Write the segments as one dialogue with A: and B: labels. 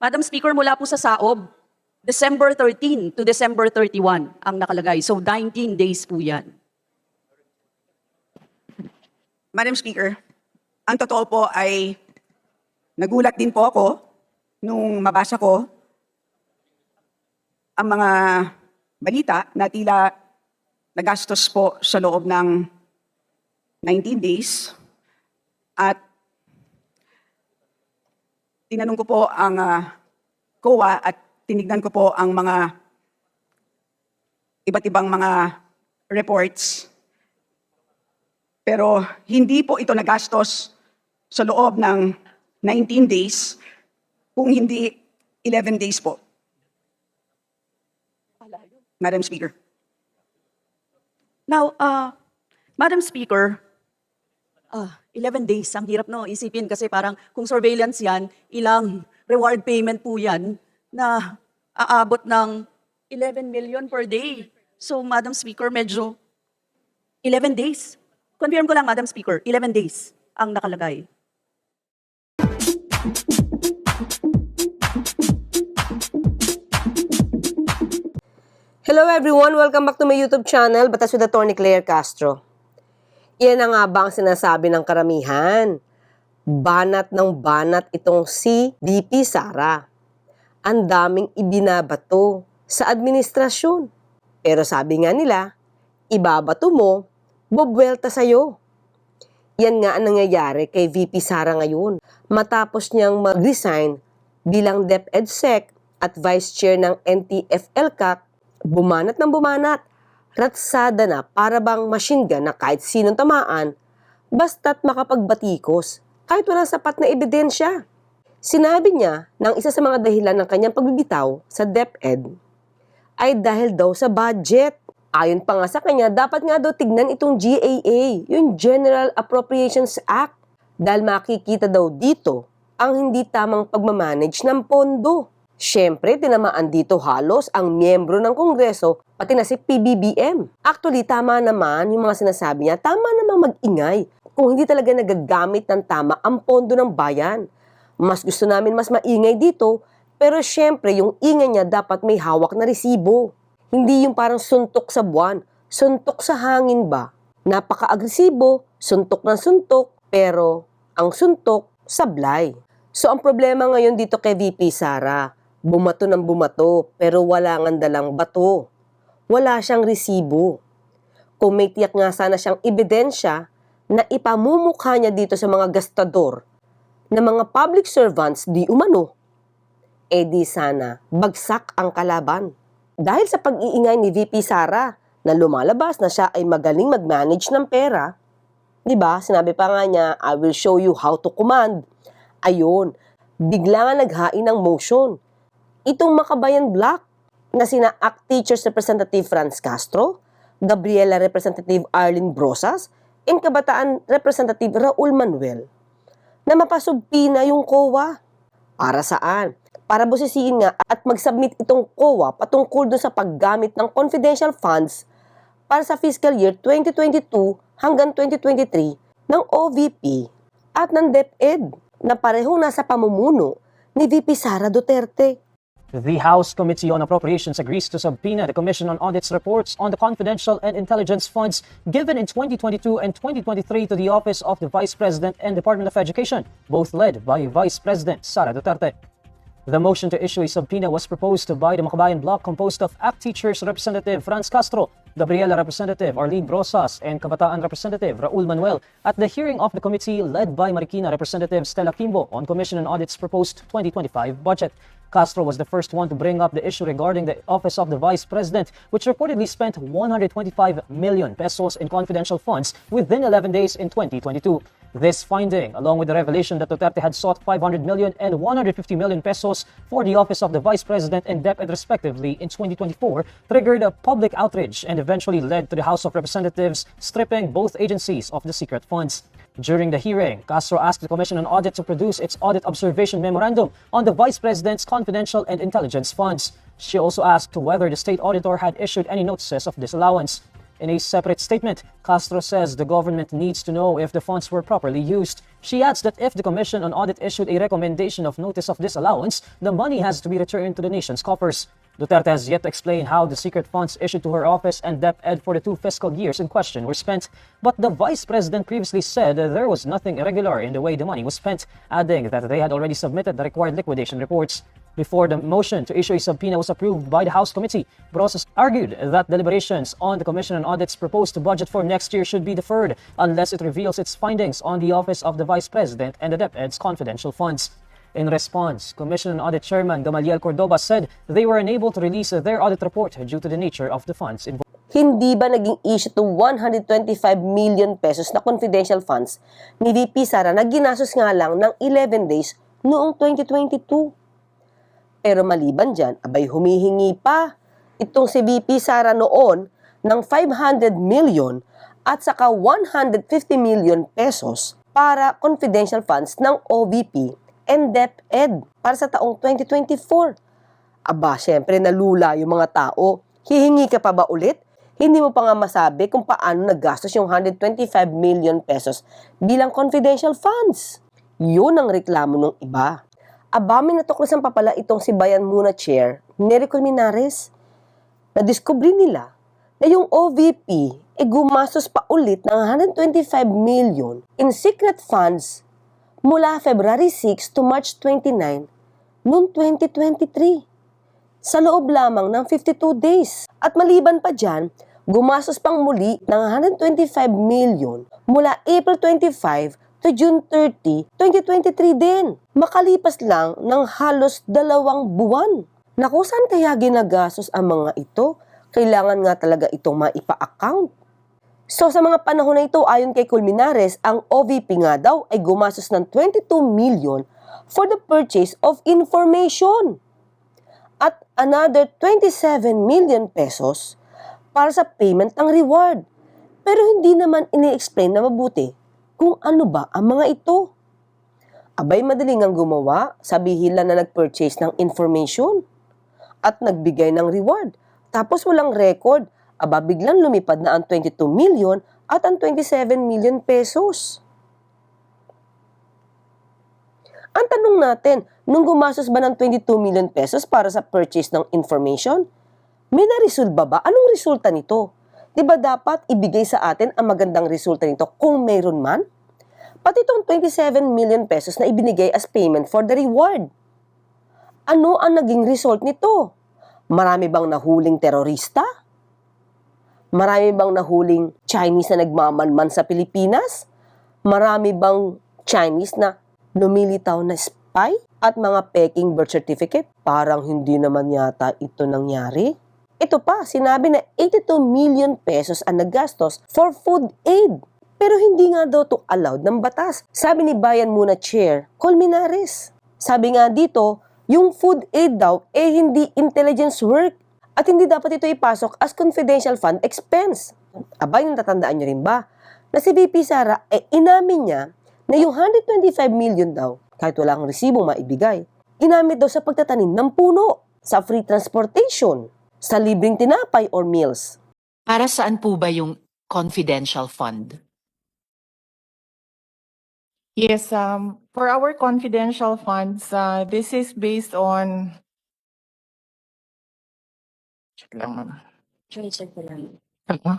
A: Madam Speaker, mula po sa SAOB, December 13 to December 31 ang nakalagay. So 19 days po yan.
B: Madam Speaker, ang totoo po ay nagulat din po ako nung mabasa ko ang mga balita na tila nagastos po sa loob ng 19 days at tinanong ko po ang ah, COA at tinignan ko po ang mga iba't ibang mga reports pero hindi po ito nagastos sa loob ng 19 days, kung hindi 11 days po. Madam Speaker.
A: Now, uh, Madam Speaker, ah, 11 days, ang hirap no, isipin kasi parang kung surveillance yan, ilang reward payment po yan na aabot ng 11 million per day. So, Madam Speaker, medyo 11 days. Confirm ko lang, Madam Speaker, 11 days ang nakalagay.
C: Hello everyone! Welcome back to my YouTube channel, Batas with Attorney Claire Castro. Iyan na nga ba ang sinasabi ng karamihan? Banat ng banat itong si VP Sara. Ang daming ibinabato sa administrasyon. Pero sabi nga nila, ibabato mo, bobwelta sa'yo. Yan nga ang nangyayari kay VP Sara ngayon. Matapos niyang mag-resign bilang DepEdSec at Vice Chair ng NTF-ELCAC, bumanat ng bumanat. Ratsada na para bang machine gun na kahit sinong tamaan, basta't makapagbatikos, kahit walang sapat na ebidensya. Sinabi niya ng isa sa mga dahilan ng kanyang pagbibitaw sa DepEd ay dahil daw sa budget. Ayon pa nga sa kanya, dapat nga daw tignan itong GAA, yung General Appropriations Act, dahil makikita daw dito ang hindi tamang pagmamanage ng pondo. Siyempre, tinamaan dito halos ang miyembro ng Kongreso, pati na si PBBM. Actually, tama naman yung mga sinasabi niya, tama namang mag-ingay kung hindi talaga nagagamit ng tama ang pondo ng bayan. Mas gusto namin mas maingay dito, pero siyempre yung ingay niya dapat may hawak na resibo. Hindi yung parang suntok sa buwan, suntok sa hangin ba? Napaka-agresibo, suntok ng suntok, pero ang suntok sablay. So ang problema ngayon dito kay VP Sara, bumato ng bumato pero wala nga dalang bato. Wala siyang resibo. Kung may tiyak nga sana siyang ebidensya na ipamumukha niya dito sa mga gastador na mga public servants di umano, eh di sana bagsak ang kalaban. Dahil sa pag-iingay ni VP Sara na lumalabas na siya ay magaling mag-manage ng pera, di ba? Sinabi pa nga niya, I will show you how to command. Ayun, bigla nga naghain ng motion. Itong Makabayan Black na sina ACT Teachers Representative Franz Castro, Gabriela Representative Arlene Brosas, and Kabataan Representative Raul Manuel na mapasubpi na yung COA. Para saan? Para busisiin nga at mag-submit itong COA patungkol doon sa paggamit ng confidential funds para sa fiscal year 2022 hanggang 2023 ng OVP at ng DepEd na parehong nasa pamumuno ni VP Sara Duterte.
D: The House Committee on Appropriations agrees to subpoena the Commission on Audit's reports on the confidential and intelligence funds given in 2022 and 2023 to the Office of the Vice President and Department of Education, both led by Vice President Sara Duterte. The motion to issue a subpoena was proposed by the Makabayan Bloc composed of ACT Teachers Representative Franz Castro, Gabriela Representative Arlene Brosas, and Kabataan Representative Raul Manuel at the hearing of the committee led by Marikina Representative Stella Kimbo on Commission on Audit's proposed 2025 budget. Castro was the first one to bring up the issue regarding the office of the vice president, which reportedly spent 125 million pesos in confidential funds within 11 days in 2022. This finding, along with the revelation that Duterte had sought 500 million and 150 million pesos for the office of the vice president and DepEd respectively in 2024, triggered a public outrage and eventually led to the House of Representatives stripping both agencies of the secret funds. During the hearing, Castro asked the Commission on Audit to produce its audit observation memorandum on the Vice President's confidential and intelligence funds. She also asked whether the state auditor had issued any notices of disallowance. In a separate statement, Castro says the government needs to know if the funds were properly used. She adds that if the Commission on Audit issued a recommendation of notice of disallowance, the money has to be returned to the nation's coffers. Duterte has yet to explain how the secret funds issued to her office and DepEd for the two fiscal years in question were spent. But the vice president previously said there was nothing irregular in the way the money was spent, adding that they had already submitted the required liquidation reports. Before the motion to issue a subpoena was approved by the House Committee, Brosas argued that deliberations on the Commission on Audit's proposed budget for next year should be deferred unless it reveals its findings on the Office of the Vice President and the DepEd's confidential funds. In response, Commission on Audit Chairman Gamaliel Cordoba said they were unable to release their audit report due to the nature of the funds involved.
C: Hindi ba naging issue to 125 million pesos na confidential funds ni VP Sara na ginastos nga lang ng 11 days noong 2022? Pero maliban dyan, abay humihingi pa itong si VP Sara noon ng 500 million at saka 150 million pesos para confidential funds ng OVP and DepEd para sa taong 2024. Aba, syempre nalula yung mga tao. Hihingi ka pa ba ulit? Hindi mo pa nga masabi kung paano naggastos yung 125 million pesos bilang confidential funds. Yun ang reklamo ng iba. Aba, may natuklasan pa pala itong si Bayan Muna Chair, Nery Colmenares. Nadiskubre nila na yung OVP e gumastos pa ulit ng 125 million in secret funds mula February 6 to March 29 noong 2023 sa loob lamang ng 52 days. At maliban pa dyan, gumastos pang muli ng 125 million mula April 25 to June 30, 2023 din. Makalipas lang ng halos dalawang buwan. Naku, saan kaya ginagastos ang mga ito? Kailangan nga talaga itong maipa-account. So sa mga panahon na ito, ayon kay Culminares, ang OVP nga daw ay gumastos ng 22 million for the purchase of information at another 27 million pesos para sa payment ng reward. Pero hindi naman ini-explain na mabuti kung ano ba ang mga ito. Abay madaling ang gumawa, sabihin lang na nag-purchase ng information at nagbigay ng reward. Tapos walang record, aba biglang lumipad na ang 22 million at ang 27 million pesos. Ang tanong natin, nung gumastos ba ng 22 million pesos para sa purchase ng information, may na-resolve ba ba? Anong resulta nito? Di ba dapat ibigay sa atin ang magandang resulta nito kung mayroon man? Pati itong 27 million pesos na ibinigay as payment for the reward. Ano ang naging result nito? Marami bang nahuling terorista? Marami bang nahuling Chinese na nagmamanman sa Pilipinas? Marami bang Chinese na lumilitaw na spy? At mga peking birth certificate? Parang hindi naman yata ito nangyari. Ito pa, sinabi na 82 million pesos ang nagastos for food aid. Pero hindi nga daw to allowed ng batas. Sabi ni Bayan Muna Chair, Colmenares. Sabi nga dito, yung food aid daw eh hindi intelligence work at hindi dapat ito ipasok as confidential fund expense. Abay, natatandaan nyo rin ba na si VP Sara eh inamin niya na yung 125 million daw, kahit wala kang resibong maibigay, inamit daw sa pagtatanim ng puno, sa free transportation, sa libreng tinapay or meals.
E: Para saan po ba yung confidential fund?
F: Yes, um, for our confidential funds, uh, this is based on. Check lang, ma'am. Uh-uh.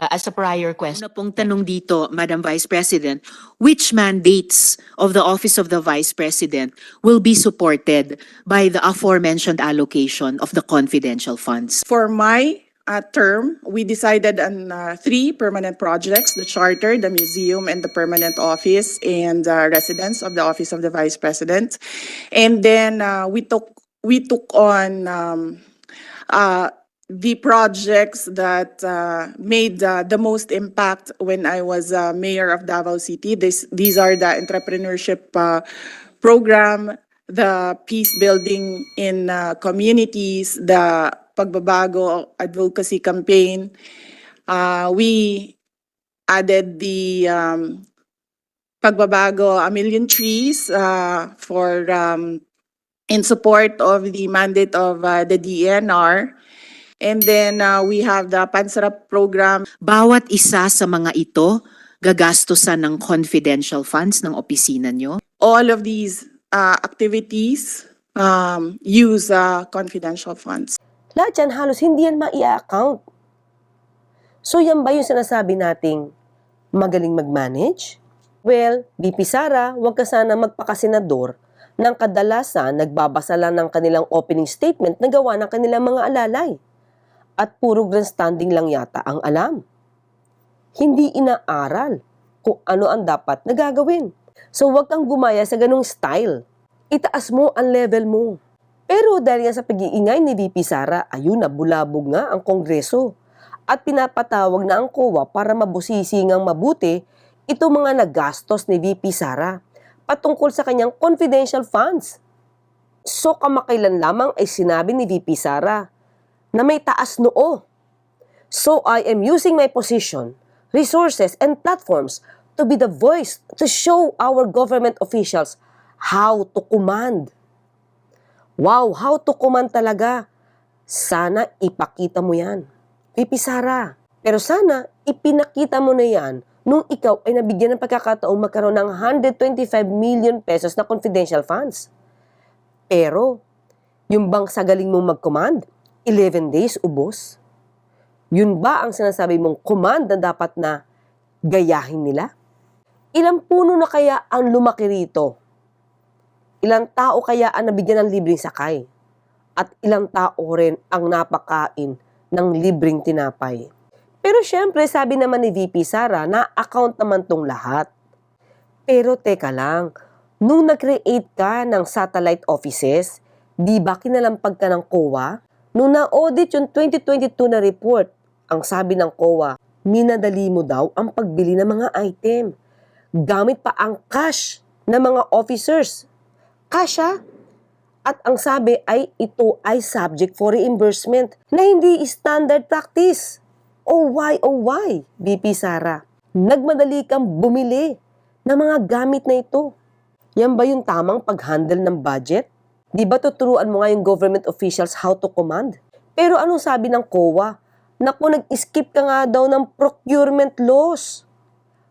E: Uh, as a prior question,
G: Una pong tanong dito, Madam Vice President, which mandates of the Office of the Vice President will be supported by the aforementioned allocation of the confidential funds?
F: For my uh, term, we decided on uh, three permanent projects, the charter, the museum, and the permanent office and uh, residence of the Office of the Vice President. And then uh, we took, we took on um, the projects that uh, made uh, the most impact when I was uh, mayor of Davao City. This, these are the entrepreneurship uh, program, the peace building in uh, communities, the pagbabago advocacy campaign. Uh, we added the um, pagbabago a million trees uh, for um, in support of the mandate of uh, the DNR. And then uh, we have the Pansarap program.
G: Bawat isa sa mga ito gagastusan ng confidential funds ng opisina nyo?
F: All of these uh, activities um, use uh, confidential funds.
C: Lahat yan halos hindi yan ma-account. So yan ba yung sinasabi nating magaling mag-manage? Well, BP Sara, huwag ka sana magpakasenador nang kadalasan nagbabasa lang ng kanilang opening statement na gawa ng kanilang mga alalay. At puro grandstanding lang yata ang alam. Hindi inaaral kung ano ang dapat na gagawin. So huwag kang gumaya sa ganong style. Itaas mo ang level mo. Pero dahil nga sa pag-iingay ni VP Sara, ayun na bulabog nga ang Kongreso. At pinapatawag na ang COA para mabusisi ngang mabuti ito mga nagastos ni VP Sara patungkol sa kanyang confidential funds. So kamakailan lamang ay sinabi ni VP Sara na may taas noo. So I am using my position, resources, and platforms to be the voice to show our government officials how to command. Wow, how to command talaga. Sana ipakita mo yan. VP Sara. Pero sana ipinakita mo na yan nung ikaw ay nabigyan ng pagkakataong magkaroon ng 125 million pesos na confidential funds. Pero, yung bang sa galing mong mag-command, 11 days ubos? Yun ba ang sinasabi mong command na dapat na gayahin nila? Ilang puno na kaya ang lumaki rito? Ilang tao kaya ang nabigyan ng libreng sakay? At ilang tao rin ang napakain ng libreng tinapay? Pero syempre, sabi naman ni VP Sara na account naman tong lahat. Pero teka lang, nung nag-create ka ng satellite offices, di ba kinalampag ka ng COA? Nung na-audit yung 2022 na report, ang sabi ng COA, minadali mo daw ang pagbili ng mga item. Gamit pa ang cash ng mga officers. Cash ha? At ang sabi ay ito ay subject for reimbursement na hindi standard practice. Oh why, oh why, BP Sara? Nagmadali kang bumili ng mga gamit na ito. Yan ba yung tamang pag-handle ng budget? Di ba tuturuan mo nga yung government officials how to command? Pero anong sabi ng COA? Naku, nag-skip ka nga daw ng procurement laws.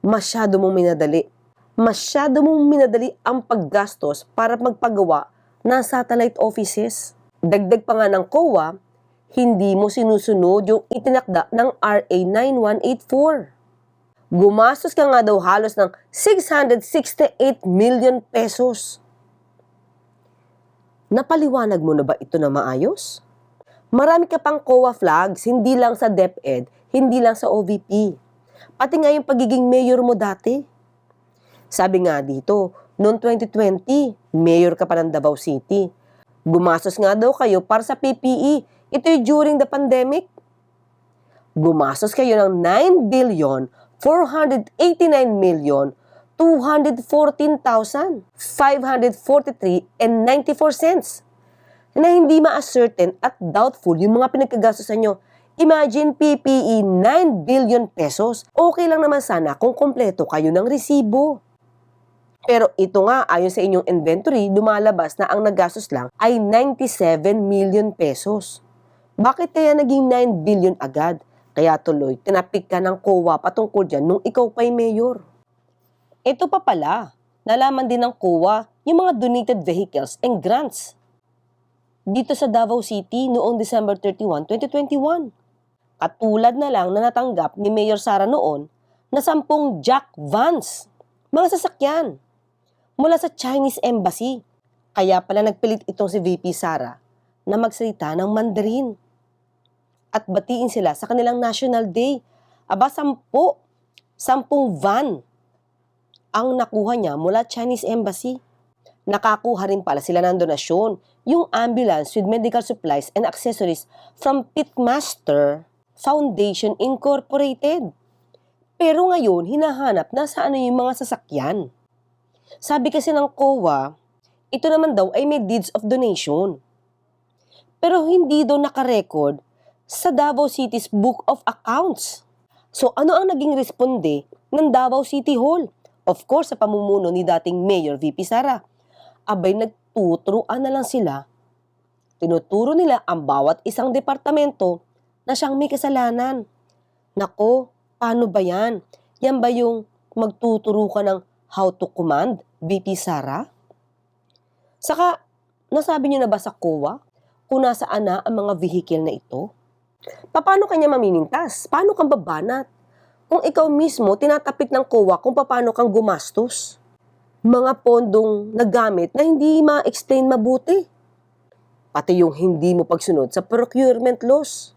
C: Masyado mong minadali. Masyado mong minadali ang paggastos para magpagawa ng satellite offices. Dagdag pa nga ng COA, hindi mo sinusunod yung itinakda ng RA 9184. Gumastos ka nga daw halos ng 668 million pesos. Napaliwanag mo na ba ito na maayos? Marami ka pang COA flags, hindi lang sa DepEd, hindi lang sa OVP. Pati nga yung pagiging mayor mo dati. Sabi nga dito, noong 2020, mayor ka pa ng Davao City. Gumastos nga daw kayo para sa PPE. Ito yung during the pandemic. Gumastos kayo ng 9 billion 489 million 214,543 and 94 cents na hindi ma-ascertain at doubtful yung mga pinagkagastosan nyo. Imagine PPE 9 billion pesos. Okay lang naman sana kung kompleto kayo ng resibo. Pero ito nga, ayon sa inyong inventory, lumalabas na ang nagastos lang ay 97 million pesos. Bakit kaya naging 9 billion agad? Kaya tuloy, tinapik ka ng COA patungkol dyan nung ikaw pa'y mayor. Ito pa pala, nalaman din ng COA yung mga donated vehicles and grants dito sa Davao City noong December 31, 2021. Katulad na lang na natanggap ni Mayor Sara noon na sampung Jack Vans, mga sasakyan, mula sa Chinese Embassy. Kaya pala nagpilit itong si VP Sara na magsalita ng Mandarin. At batiin sila sa kanilang National Day. Aba, sampo, sampung van ang nakuha niya mula Chinese Embassy. Nakakuha rin pala sila ng donasyon, yung ambulance with medical supplies and accessories from Pitmaster Foundation Incorporated. Pero ngayon, hinahanap na saan na yung mga sasakyan. Sabi kasi ng COA, ito naman daw ay may deeds of donation. Pero hindi daw nakarecord sa Davao City's Book of Accounts. So ano ang naging responde ng Davao City Hall? Of course, sa pamumuno ni dating Mayor VP Sara. Abay, nagtuturuan na lang sila. Tinuturo nila ang bawat isang departamento na siyang may kasalanan. Nako, paano ba yan? Yan ba yung magtuturo ka ng how to command, VP Sara? Saka, nasabi niyo na ba sa COA kung nasaan na ang mga vehicle na ito? Paano kanya mamimintas? Paano kang babanat? Kung ikaw mismo tinatapik ng COA kung paano kang gumastos. Mga pondong nagamit na hindi ma-explain mabuti. Pati yung hindi mo pagsunod sa procurement laws.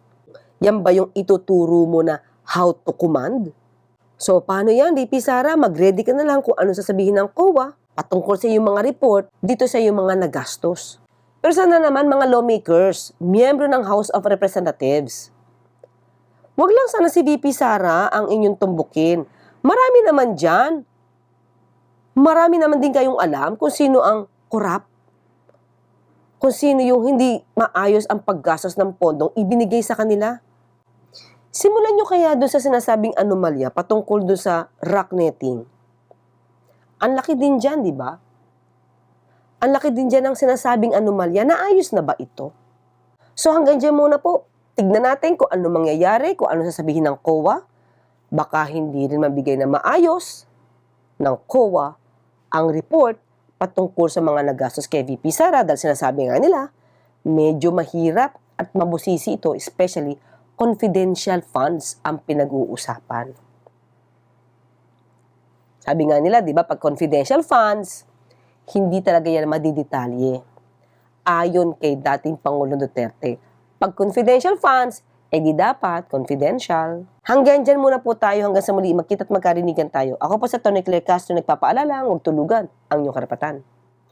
C: Yan ba yung ituturo mo na how to command? So, paano yan, VP Sara? Mag-ready ka na lang kung ano sasabihin ng COA patungkol sa iyong mga report dito sa iyong mga nagastos. Pero sana naman mga lawmakers, miyembro ng House of Representatives. Huwag lang sana si VP Sara ang inyong tumbukin. Marami naman dyan. Marami naman din kayong alam kung sino ang korap. Kung sino yung hindi maayos ang paggastos ng pondong ibinigay sa kanila. Simulan nyo kaya doon sa sinasabing anomalya patungkol doon sa rock netting. Ang laki din dyan, di ba? Ang laki din dyan ng sinasabing anomalya. Naayos na ba ito? So hanggang dyan muna po. Tignan natin kung ano mangyayari, kung ano sasabihin ng COA. Baka hindi rin mabigay na maayos ng COA ang report patungkol sa mga nagastos kay VP Sara dahil sinasabi nga nila, medyo mahirap at mabusisi ito, especially confidential funds ang pinag-uusapan. Sabi nga nila, di ba, pag confidential funds, hindi talaga yan madidetalye. Ayon kay dating Pangulong Duterte, pag confidential funds, eh di dapat confidential. Hanggang dyan muna po tayo hanggang sa muli magkita at magkarinigan tayo. Ako po sa Tony Claire Castro nagpapaalala, huwag tulugan ang inyong karapatan.